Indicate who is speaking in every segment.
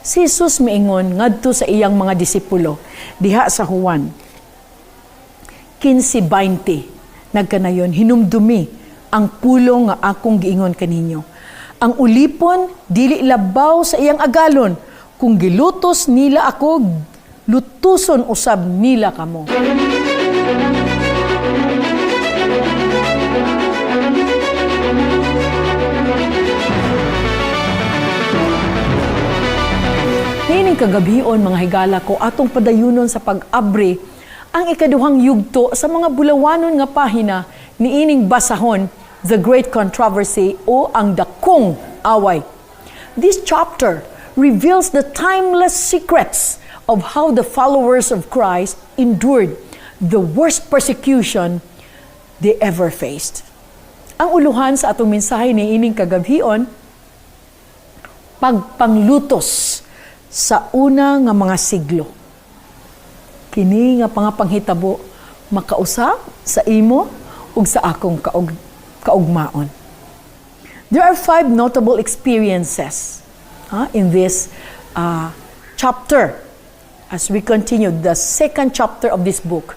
Speaker 1: Si Jesus miingon ngadto sa iyang mga disipulo diha sa Juan 15:20 nagkanayon hinumdumi ang pulong nga akong giingon kaninyo. Ang ulipon dili labaw sa iyang agalon kung gilutos nila ako lutuson usab nila kamo. Kagabion mga higala ko atong padayunon sa pag-abri ang ikaduhang yugto sa mga bulawanon nga pahina ni ining basahon The Great Controversy o ang Dakong Away. This chapter reveals the timeless secrets of how the followers of Christ endured the worst persecution they ever faced. Ang uluhan sa atong mensahe ni ining kagabion pagpanglutos sa una nga mga siglo. Kini nga pangapanghitabo makausap sa imo ug sa akong kaug kaugmaon. There are five notable experiences uh, in this uh, chapter. As we continue the second chapter of this book,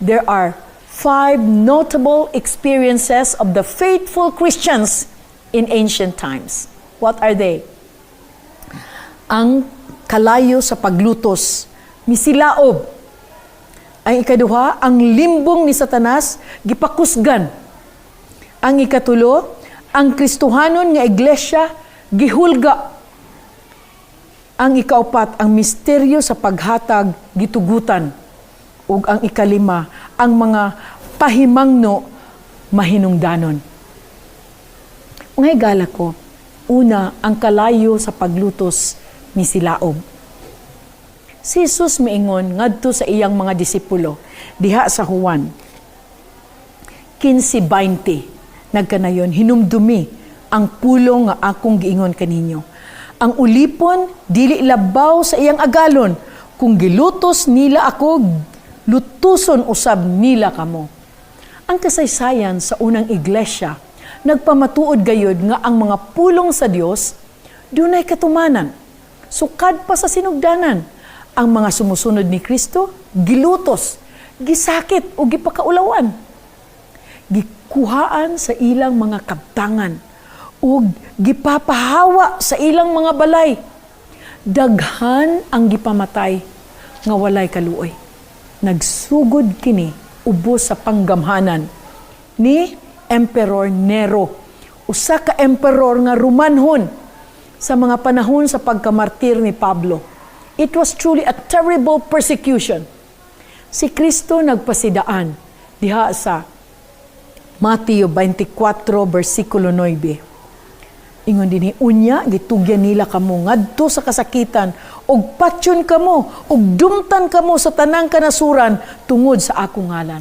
Speaker 1: there are five notable experiences of the faithful Christians in ancient times. What are they? ang kalayo sa paglutos, misilaob. Ang ikaduha, ang limbong ni Satanas, gipakusgan. Ang ikatulo, ang Kristohanon nga iglesia, gihulga. Ang ikaupat, ang misteryo sa paghatag, gitugutan. Ug ang ikalima, ang mga pahimangno, mahinungdanon. Mga higala ko, una, ang kalayo sa paglutos, ni Silaob. Si Jesus miingon ngadto sa iyang mga disipulo diha sa Juan 15:20 nagkanayon hinumdumi ang pulong nga akong giingon kaninyo. Ang ulipon dili labaw sa iyang agalon kung gilutos nila ako lutuson usab nila kamo. Ang kasaysayan sa unang iglesia nagpamatuod gayod nga ang mga pulong sa Dios dunay katumanan sukad pa sa sinugdanan. Ang mga sumusunod ni Kristo, gilutos, gisakit o gipakaulawan. Gikuhaan sa ilang mga kabtangan o gipapahawa sa ilang mga balay. Daghan ang gipamatay nga walay kaluoy. Nagsugod kini ubos sa panggamhanan ni Emperor Nero. Usa ka emperor nga Romanhon sa mga panahon sa pagkamartir ni Pablo. It was truly a terrible persecution. Si Kristo nagpasidaan diha sa Mateo 24 versikulo 9. Ingon dinhi unya gitugyan nila kamo ngadto sa kasakitan ug patyon kamo ug dumtan kamo sa tanang kanasuran tungod sa akong ngalan.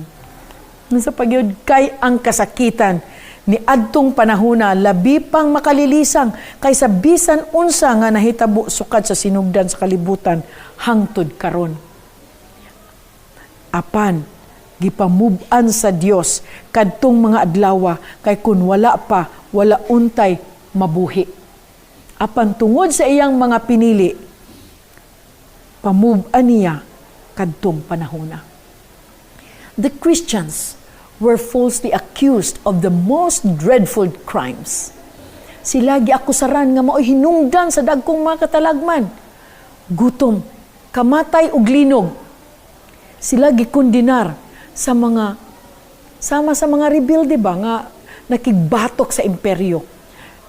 Speaker 1: Sa pagyud kay ang kasakitan ni adtong panahona labi pang makalilisang kaysa bisan unsa nga nahitabo sukad sa sinugdan sa kalibutan hangtod karon. Apan gipamub-an sa Dios kadtong mga adlawa kay kun wala pa wala untay mabuhi. Apan tungod sa iyang mga pinili pamub-an niya kadtong panahona. The Christians were falsely accused of the most dreadful crimes. Sila giakusaran nga mao'y hinungdan sa dagkong mga katalagman. Gutom, kamatay ug linog. Sila gikondinar sa mga sama sa mga rebelde ba nga nakigbatok sa imperyo.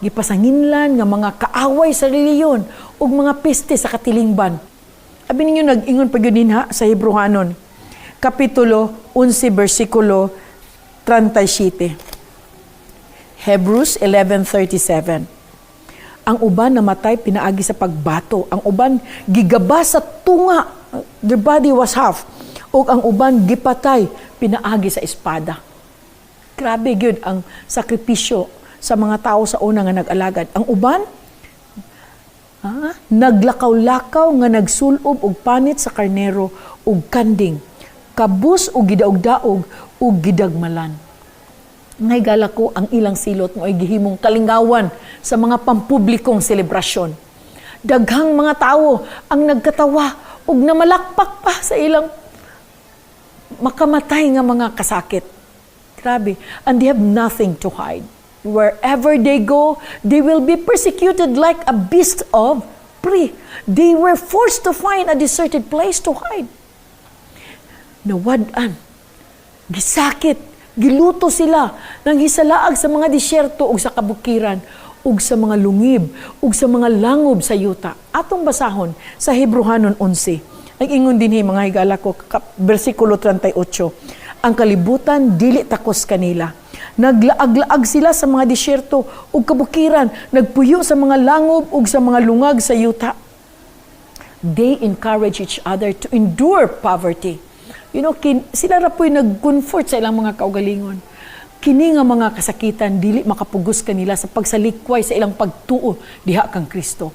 Speaker 1: Gipasanginlan nga mga kaaway sa reliyon ug mga peste sa katilingban. Abi ninyo nag-ingon pa sa Hebrehanon kapitulo 11 bersikulo 37. Hebrews 11.37 Ang uban namatay pinaagi sa pagbato. Ang uban gigaba sa tunga. Their body was half. O ang uban gipatay pinaagi sa espada. Grabe gyud ang sakripisyo sa mga tao sa una nga nag-alagad. Ang uban, ha, naglakaw-lakaw nga nagsulob og panit sa karnero ug kanding kabus o gidaog-daog o gidagmalan. Ngay gala ko ang ilang silot mo ay gihimong kalingawan sa mga pampublikong selebrasyon. Daghang mga tao ang nagkatawa ug namalakpak pa sa ilang makamatay nga mga kasakit. Grabe. And they have nothing to hide. Wherever they go, they will be persecuted like a beast of prey. They were forced to find a deserted place to hide. Nawadan. Gisakit. Giluto sila nang hisalaag sa mga disyerto ug sa kabukiran ug sa mga lungib ug sa mga langob sa yuta. Atong basahon sa Hebrehanon 11. Ang ingon dinhi mga higala ko bersikulo 38. Ang kalibutan dili takos kanila. Naglaag-laag sila sa mga disyerto ug kabukiran, nagpuyo sa mga langob ug sa mga lungag sa yuta. They encourage each other to endure poverty. You know, kin, sila ra po'y nag-comfort sa ilang mga kaugalingon. Kini nga mga kasakitan, dili makapugos kanila sa pagsalikway sa ilang pagtuo diha kang Kristo.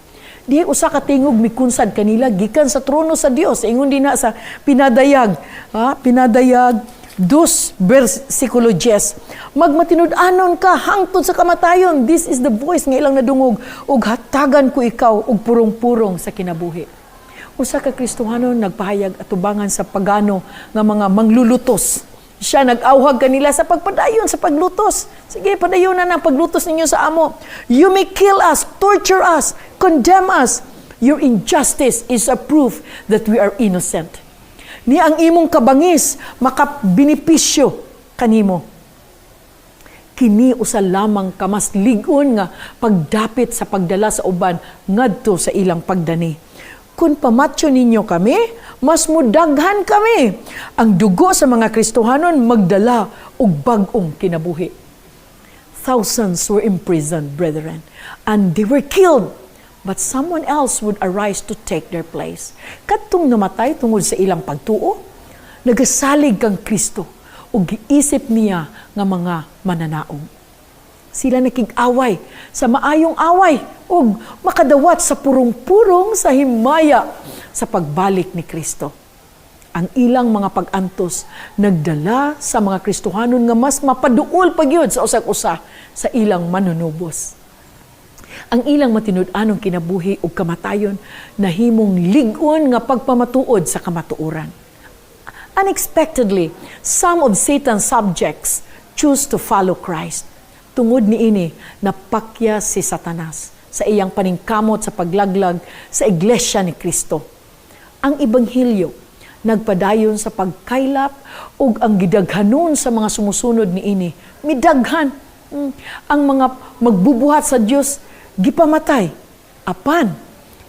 Speaker 1: Di usa ka tingog mikunsad kanila gikan sa trono sa Dios. Ingon din sa pinadayag, ha? Pinadayag dos versikulo 10. Magmatinud-anon ka hangtod sa kamatayon. This is the voice nga ilang nadungog ug hatagan ko ikaw og purong-purong sa kinabuhi. Usa ka Kristohano nagpahayag atubangan sa pagano nga mga manglulutos. Siya nag-awhag kanila sa pagpadayon sa paglutos. Sige, padayon na ng paglutos ninyo sa amo. You may kill us, torture us, condemn us. Your injustice is a proof that we are innocent. Ni ang imong kabangis makabinipisyo kanimo. Kini usa lamang ka ligon nga pagdapit sa pagdala sa uban ngadto sa ilang pagdani kung pamatyo ninyo kami, mas mudaghan kami. Ang dugo sa mga Kristohanon magdala og bag-ong kinabuhi. Thousands were imprisoned, brethren, and they were killed. But someone else would arise to take their place. Katong namatay tungod sa ilang pagtuo, nagasalig kang Kristo ug giisip niya nga mga mananaog sila nakig-away sa maayong away ug makadawat sa purong-purong sa himaya sa pagbalik ni Kristo. Ang ilang mga pag-antos nagdala sa mga Kristohanon nga mas mapaduol pagyud sa usak-usa sa ilang manunubos. Ang ilang matinud-anong kinabuhi ug kamatayon nahimong lig-on nga pagpamatuod sa kamatuoran. Unexpectedly, some of Satan's subjects choose to follow Christ tungod ni ini napakya si Satanas sa iyang paningkamot sa paglaglag sa iglesia ni Kristo. Ang ebanghelyo nagpadayon sa pagkaylap ug ang gidaghanon sa mga sumusunod ni ini midaghan Mm, ang mga magbubuhat sa Dios gipamatay apan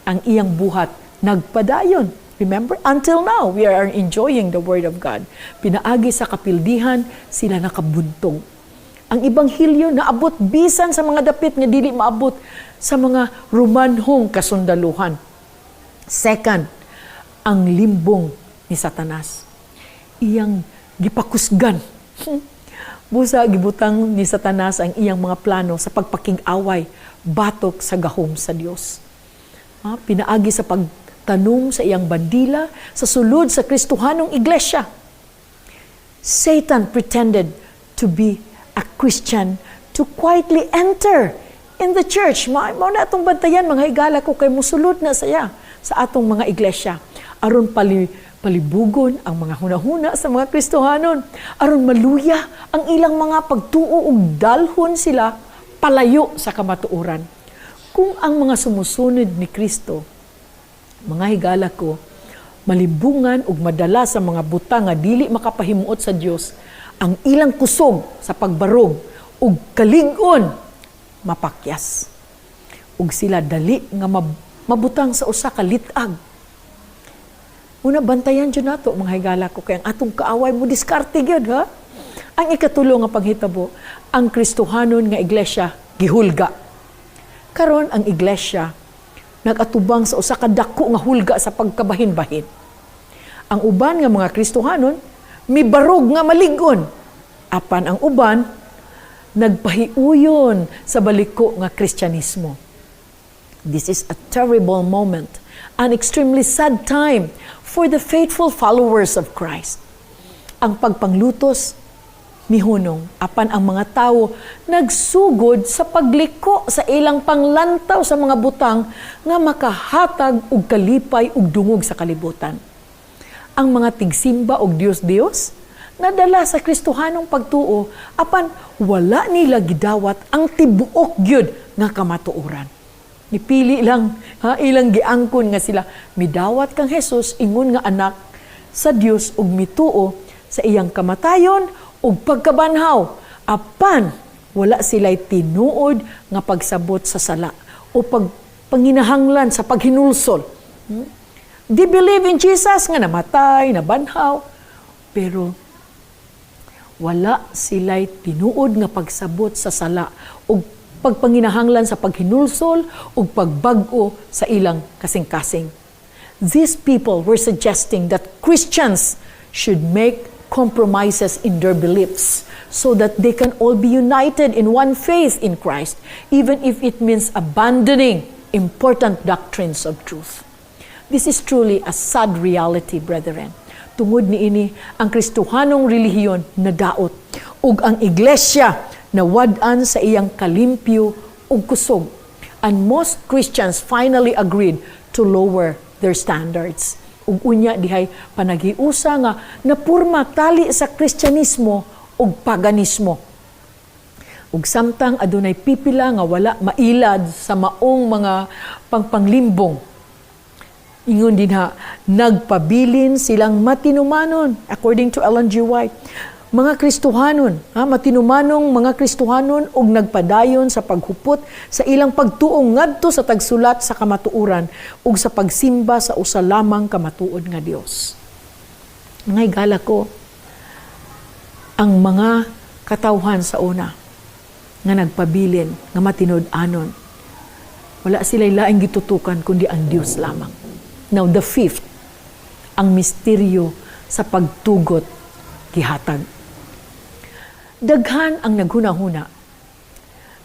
Speaker 1: ang iyang buhat nagpadayon Remember, until now, we are enjoying the Word of God. Pinaagi sa kapildihan, sila nakabuntong ang ibanghilyo naabot bisan sa mga dapit nga dili maabot sa mga Romanhong kasundaluhan. Second, ang limbong ni Satanas. Iyang gipakusgan. Busa gibutang ni Satanas ang iyang mga plano sa pagpaking-away batok sa gahom sa Dios. Ha, pinaagi sa pagtanong sa iyang bandila sa sulod sa Kristohanong iglesia. Satan pretended to be a Christian to quietly enter in the church. Ma mao na atong bantayan mga higala ko kay musulod na saya sa atong mga iglesia aron pali palibugon ang mga hunahuna sa mga Kristohanon aron maluya ang ilang mga pagtuo ug dalhon sila palayo sa kamatuoran. Kung ang mga sumusunod ni Kristo, mga higala ko, malibungan ug madala sa mga butang nga dili makapahimuot sa Dios, ang ilang kusog sa pagbarog ug kalig-on mapakyas. Ug sila dali nga mab- mabutang sa usa ka litag. Una bantayan jud nato mga higala ko kay ang atong kaaway mo diskarte gyud ha. Ang ikatulo nga panghitabo, ang Kristohanon nga iglesia gihulga. Karon ang iglesia nagatubang sa usa ka dako nga hulga sa pagkabahin-bahin. Ang uban nga mga Kristohanon mibarog nga malig-on. Apan ang uban, nagpahiuyon sa baliko nga Kristyanismo. This is a terrible moment, an extremely sad time for the faithful followers of Christ. Ang pagpanglutos, mihunong apan ang mga tawo nagsugod sa pagliko sa ilang panglantaw sa mga butang nga makahatag og kalipay ug dungog sa kalibutan. Ang mga tigsimba og Dios-Dios nadala sa Kristohanong pagtuo apan wala nila gidawat ang tibuok gyud nga kamatuoran. Nipili lang ha, ilang giangkon nga sila midawat kang Hesus ingon nga anak sa Dios ug mituo sa iyang kamatayon ug pagkabanhaw apan wala sila'y tinuod nga pagsabot sa sala o pag panginahanglan sa paghinulsol. Hmm? They believe in Jesus nga namatay, nabanhaw, pero wala sila'y tinuod nga pagsabot sa sala ug pagpanginahanglan sa paghinulsol ug pagbag-o sa ilang kasing-kasing. These people were suggesting that Christians should make compromises in their beliefs so that they can all be united in one faith in Christ, even if it means abandoning important doctrines of truth. This is truly a sad reality, brethren. Tungod ni ini ang Kristohanong relihiyon na daot ug ang iglesia na wad-an sa iyang kalimpyo ug kusog. And most Christians finally agreed to lower their standards. Ug unya dihay panagiusa nga napurma tali sa Kristyanismo ug paganismo. Ug samtang adunay pipila nga wala mailad sa maong mga pangpanglimbong Ingon din ha, nagpabilin silang matinumanon, according to Ellen G. White. Mga Kristohanon, ha, matinumanong mga Kristohanon og nagpadayon sa paghupot sa ilang pagtuong ngadto sa tagsulat sa kamatuuran ug sa pagsimba sa usa lamang kamatuod nga Dios. Ngay gala ko, ang mga katawhan sa una nga nagpabilin, nga matinud-anon, wala sila'y laing gitutukan kundi ang Dios lamang. Now, the fifth, ang misteryo sa pagtugot gihatag. Daghan ang naghuna-huna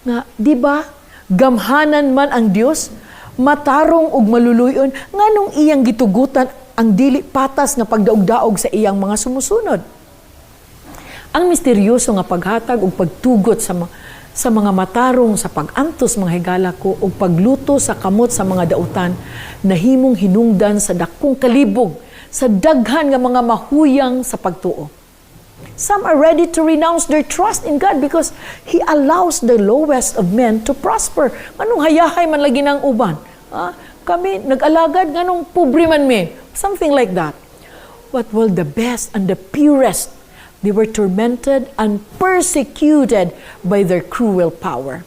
Speaker 1: nga, di ba, gamhanan man ang Dios, matarong ug maluluyon, nganong iyang gitugutan ang dili patas nga pagdaog-daog sa iyang mga sumusunod. Ang misteryoso nga paghatag ug pagtugot sa mga sa mga matarong sa pag-antos mga higala ko o pagluto sa kamot sa mga dautan nahimong hinungdan sa dakong kalibog sa daghan nga mga mahuyang sa pagtuo. Some are ready to renounce their trust in God because He allows the lowest of men to prosper. Anong hayahay man lagi ng uban? Ha? Kami, nag-alagad, ganong pobre man me. Something like that. What will the best and the purest They were tormented and persecuted by their cruel power.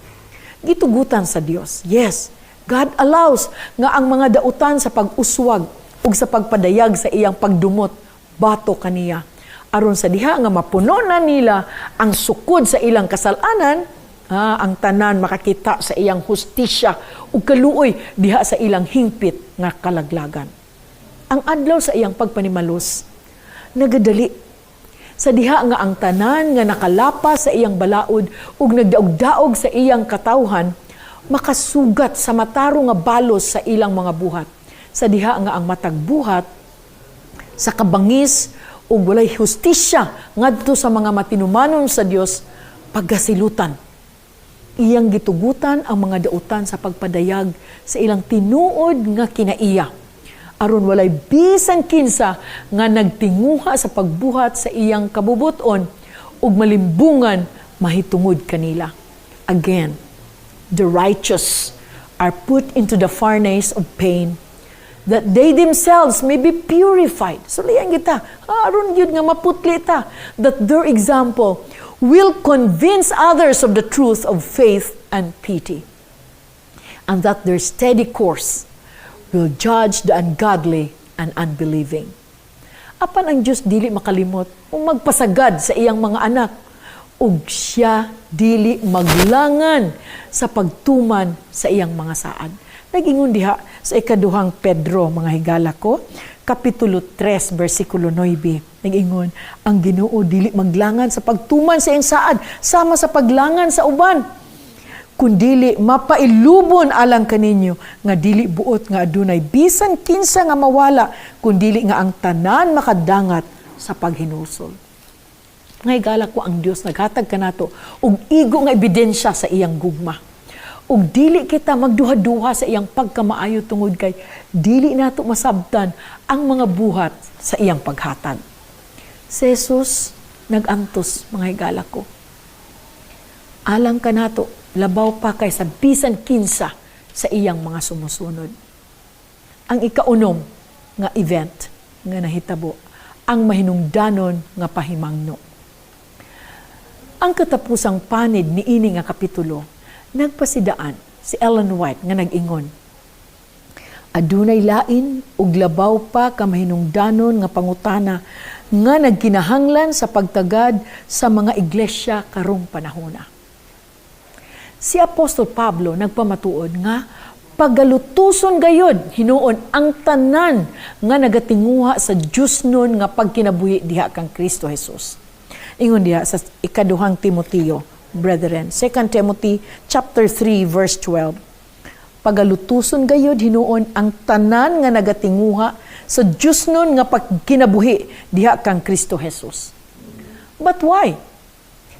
Speaker 1: Gitugutan sa Dios. Yes, God allows nga ang mga dautan sa pag-uswag ug sa pagpadayag sa iyang pagdumot bato kaniya aron sa diha nga mapuno na nila ang sukod sa ilang kasalanan ha, ang tanan makakita sa iyang hustisya ug kaluoy diha sa ilang hingpit nga kalaglagan ang adlaw sa iyang pagpanimalos nagadali sa diha nga ang tanan nga nakalapa sa iyang balaod ug nagdaog-daog sa iyang katawhan makasugat sa mataro nga balos sa ilang mga buhat. Sa diha nga ang matag buhat sa kabangis ug walay hustisya ngadto sa mga matinumanon sa Dios pagasilutan. Iyang gitugutan ang mga dautan sa pagpadayag sa ilang tinuod nga kinaiya aron walay bisan kinsa nga nagtinguha sa pagbuhat sa iyang kabubuton ug malimbungan mahitungod kanila. Again, the righteous are put into the furnace of pain that they themselves may be purified. So liyan kita, aron yun nga maputli ta, that their example will convince others of the truth of faith and pity. And that their steady course will judge the ungodly and unbelieving. Apan ang Diyos dili makalimot ug magpasagad sa iyang mga anak ug siya dili maglangan sa pagtuman sa iyang mga saad. Nagingon diha sa ikaduhang Pedro mga higala ko, kapitulo 3 bersikulo 9. Nagingon, ang Ginoo dili maglangan sa pagtuman sa iyang saad sama sa paglangan sa uban kundili mapailubon alang kaninyo nga dili buot nga adunay bisan kinsa nga mawala kundili nga ang tanan makadangat sa paghinusol. Ngay gala ko ang Dios naghatag kanato og igo nga ebidensya sa iyang gugma. Ug dili kita magduha-duha sa iyang pagkamaayo tungod kay dili nato masabtan ang mga buhat sa iyang paghatag. Si Jesus nagantos mga higala ko. Alang ka nato, labaw pa kay sa bisan kinsa sa iyang mga sumusunod. Ang ikaunom nga event nga nahitabo, ang mahinungdanon nga pahimangno. Ang katapusang panid ni ini nga kapitulo, nagpasidaan si Ellen White nga nag-ingon. Adunay lain ug labaw pa ka mahinungdanon nga pangutana nga nagkinahanglan sa pagtagad sa mga iglesia karong panahona. Si Apostol Pablo nagpamatuod nga pagalutuson gayod hinuon ang tanan nga nagatinguha sa Dios nun nga pagkinabuhi diha kang Kristo Jesus. Ingon diha sa ikaduhang Timoteo, brethren, 2 Timothy chapter 3 verse 12. Pagalutuson gayod hinuon ang tanan nga nagatinguha sa Dios nun nga pagkinabuhi diha kang Kristo Jesus. But why?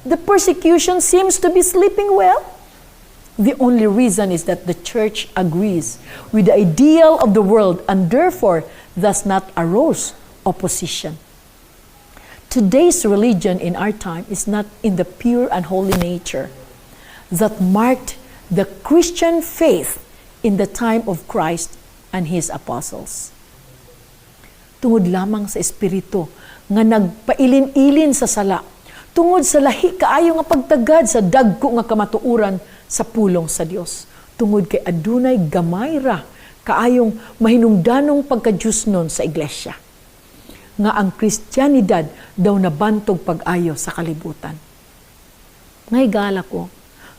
Speaker 1: The persecution seems to be sleeping well. The only reason is that the church agrees with the ideal of the world and therefore does not arouse opposition. Today's religion in our time is not in the pure and holy nature that marked the Christian faith in the time of Christ and his apostles. Tungod lamang sa espiritu nga nagpailin-ilin sa sala, tungod sa lahi kaayo nga pagtagad sa dagko nga kamatuuran sa pulong sa Dios. Tungod kay adunay gamay ra kaayong mahinungdanong pagka-Diyos nun sa iglesia. Nga ang Kristyanidad daw nabantog pag-ayo sa kalibutan. Ngay gala ko,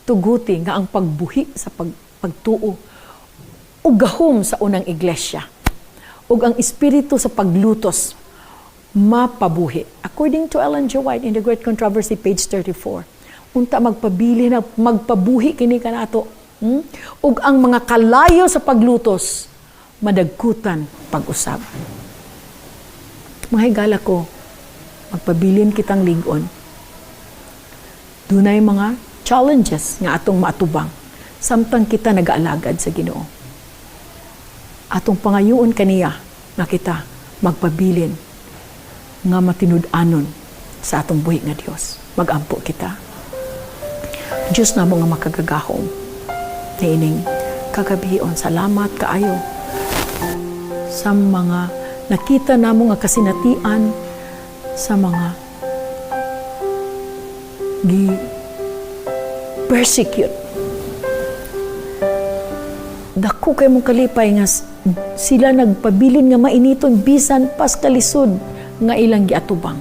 Speaker 1: tuguti nga ang pagbuhi sa pag, pagtuo ug gahom sa unang iglesia ug ang espiritu sa paglutos mapabuhi. According to Ellen G. White in The Great Controversy, page 34, unta magpabili na magpabuhi kini kanato hmm? ug ang mga kalayo sa paglutos madagkutan pag-usab. Mga higala ko magpabilin kitang ligon. Dunay mga challenges nga atong maatubang. Samtang kita nagaalagad sa Ginoo. Atong pangayoon kaniya nga kita magpabilin nga matinud-anon sa atong buhi nga Dios magampo kita Diyos na mga makagagahom. Niining kagabion, salamat kaayo sa mga nakita na nga kasinatian sa mga gi persecute. Dako kay mong kalipay nga sila nagpabilin nga mainiton bisan pas kalisod nga ilang giatubang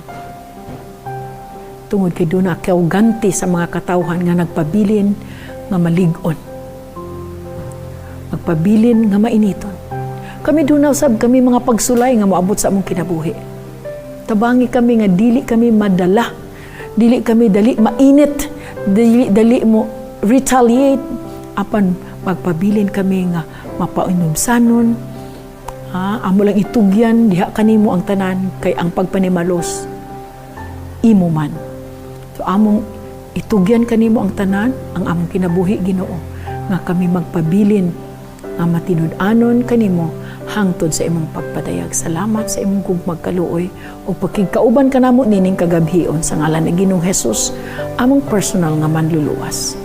Speaker 1: tungod kay doon na ganti sa mga katawhan nga nagpabilin nga malig-on. Magpabilin nga mainiton. Kami doon na usab kami mga pagsulay nga moabot sa among kinabuhi. Tabangi kami nga dili kami madala. Dili kami dali mainit. Dili dali mo retaliate apan magpabilin kami nga mapainumsanon. Ha, amo lang itugyan diha kanimo ang tanan kay ang pagpanimalos imo man. So among itugyan kanimo ang tanan, ang among kinabuhi Ginoo nga kami magpabilin nga matinud-anon kanimo hangtod sa imong pagpadayag. Salamat sa imong gugmagkaluoy o pagkigkauban kanamo nining kagabhion sa ngalan ni Ginoong Hesus, among personal nga manluluwas.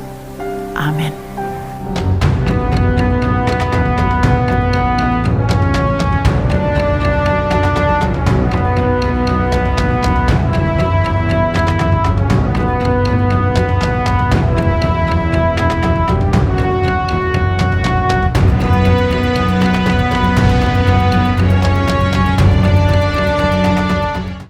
Speaker 1: Amen.